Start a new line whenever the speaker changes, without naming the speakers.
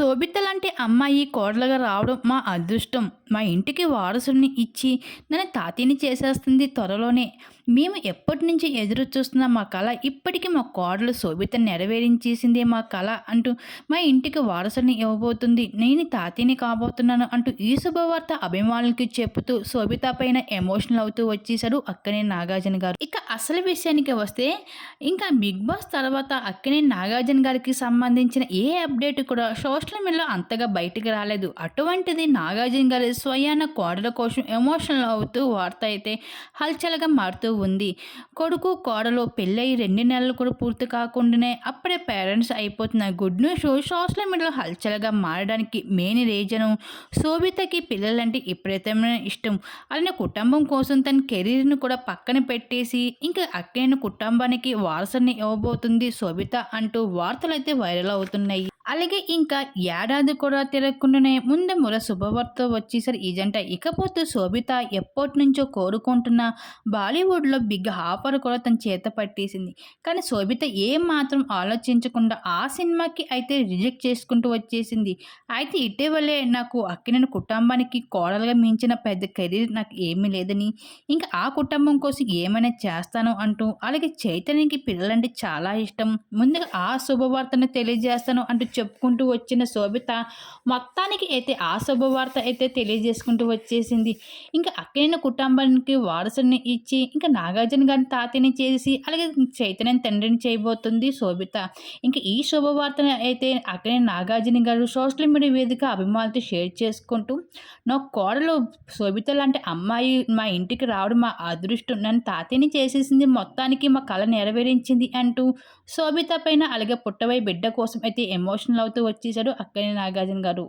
శోభిత లాంటి అమ్మాయి కోడలుగా రావడం మా అదృష్టం. మా ఇంటికి వారసుని ఇచ్చి నన్ను తాతీని చేసేస్తుంది త్వరలోనే. మేము ఎప్పటి నుంచి ఎదురు చూస్తున్న మా కళ ఇప్పటికీ మా కోడలు శోభిత నెరవేరించేసింది మా కళ అంటూ మా ఇంటికి వారసుని ఇవ్వబోతుంది. నేను తాతీని కాబోతున్నాను అంటూ ఈ శుభవార్త అభిమానులకి చెప్తూ శోభిత పైన ఎమోషనల్ అవుతూ వచ్చేశారు అక్కనే నాగార్జున గారు. ఇక అసలు విషయానికి వస్తే ఇంకా బిగ్ బాస్ తర్వాత అక్కనే నాగార్జున గారికి సంబంధించిన ఏ అప్డేట్ కూడా సోషల్ మీడియాలో అంతగా బయటికి రాలేదు. అటువంటిది నాగార్జున గారి స్వయాన కోడల కోసం ఎమోషనల్ అవుతూ వార్త అయితే హల్చల్గా మారుతూ ఉంది. కొడుకు కోడలు పెళ్ళయి రెండు నెలలు కూడా పూర్తి కాకుండానే అప్పుడే పేరెంట్స్ అయిపోతున్న గుడ్ న్యూస్ సోషల్ మీడియాలో హల్చల్గా మారడానికి మెయిన్ రీజను శోభితకి పిల్లలంటే విపరీతమైన ఇష్టం. అలానే కుటుంబం కోసం తన కెరీర్ను కూడా పక్కన పెట్టేసి ఇంకా అక్కడైన కుటుంబానికి వారసుని ఇవ్వబోతుంది శోభిత అంటూ వార్తలు అయితే వైరల్ అవుతున్నాయి. అలాగే ఇంకా ఏడాది కూడా తిరగకుండానే ముందు ముర శుభవార్త వచ్చేసరి ఈ జంట ఇకపోతే శోభిత ఎప్పటి నుంచో కోరుకుంటున్న బాలీవుడ్లో బిగ్ ఆఫర్ కూడా తన చేత పట్టేసింది. కానీ శోభిత ఏం మాత్రం ఆలోచించకుండా ఆ సినిమాకి అయితే రిజెక్ట్ చేసుకుంటూ వచ్చేసింది. అయితే ఇటీవలే నాకు అక్కిన కుటుంబానికి కోడలుగా మించిన పెద్ద కెరీర్ నాకు ఏమీ లేదని ఇంకా ఆ కుటుంబం కోసం ఏమైనా చేస్తాను అంటూ అలాగే చైతన్యకి పిల్లలంటే చాలా ఇష్టం. ముందుగా ఆ శుభవార్తను తెలియజేస్తాను అంటూ చెప్పుకుంటూ వచ్చిన శోభిత మొత్తానికి అయితే ఆ శుభవార్త అయితే తెలియజేసుకుంటూ వచ్చేసింది. ఇంకా అక్కైన కుటుంబానికి వారసుని ఇచ్చి ఇంకా నాగార్జున గారిని తాతని చేసి అలాగే చైతన్యం తండ్రిని చేయబోతుంది శోభిత. ఇంకా ఈ శుభవార్తను అయితే అక్కడే నాగార్జున గారు సోషల్ మీడియా వేదిక అభిమానులతో షేర్ చేసుకుంటూ నా కోడలు శోభిత లాంటి అమ్మాయి మా ఇంటికి రావడం మా అదృష్టం. నన్ను తాతని చేసేసింది మొత్తానికి మా కళ నెరవేరించింది అంటూ శోభిత పైన అలాగే పుట్టబోయే బిడ్డ కోసం అయితే ఎమోషన్ ఎమోషనల్ అవుతూ వచ్చేసాడు అక్కనే నాగార్జున గారు.